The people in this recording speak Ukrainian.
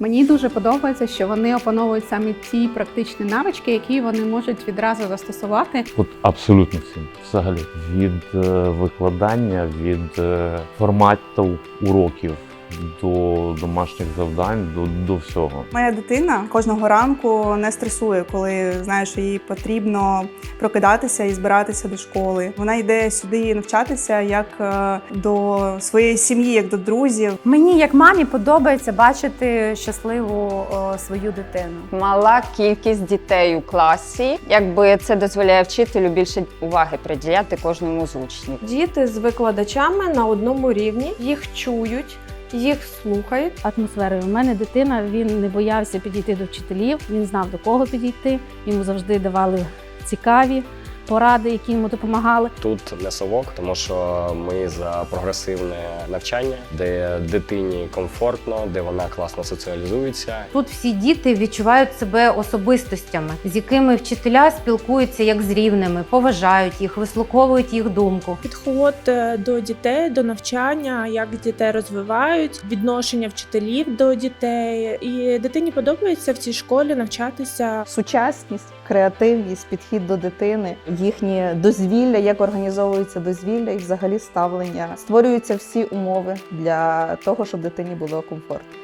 Мені дуже подобається, що вони опановують саме ті практичні навички, які вони можуть відразу застосувати. От абсолютно всім. Взагалі, від е, викладання, від е, формату уроків до домашніх завдань, до, до всього. Моя дитина кожного ранку не стресує, коли знає, що їй потрібно прокидатися і збиратися до школи. Вона йде сюди навчатися як е, до своєї сім'ї, як до друзів. Мені, як мамі, подобається бачити щасливу о, свою дитину. Мала кількість дітей у класі, якби це дозволяє вчителю більше уваги приділяти кожному з учнів. Діти з викладачами на одному рівні, їх чують, їх слухають. атмосферою. У мене дитина він не боявся підійти до вчителів, він знав до кого підійти. Йому завжди давали цікаві поради, які йому допомагали. Тут не совок, тому що ми за прогресивне навчання, де дитині комфортно, де вона класно соціалізується. Тут всі діти відчувають себе особистостями, з якими вчителя спілкуються як з рівними, поважають їх, вислуховують їх думку. Підход е, до дітей, до навчання, як дітей розвивають, відношення вчителів до дітей. І дитині подобається в цій школі навчатися сучасність, креативність, підхід до дитини, їхнє дозвілля, як організовується дозвілля і взагалі ставлення. Створюються всі умови для того, щоб дитині було комфортно.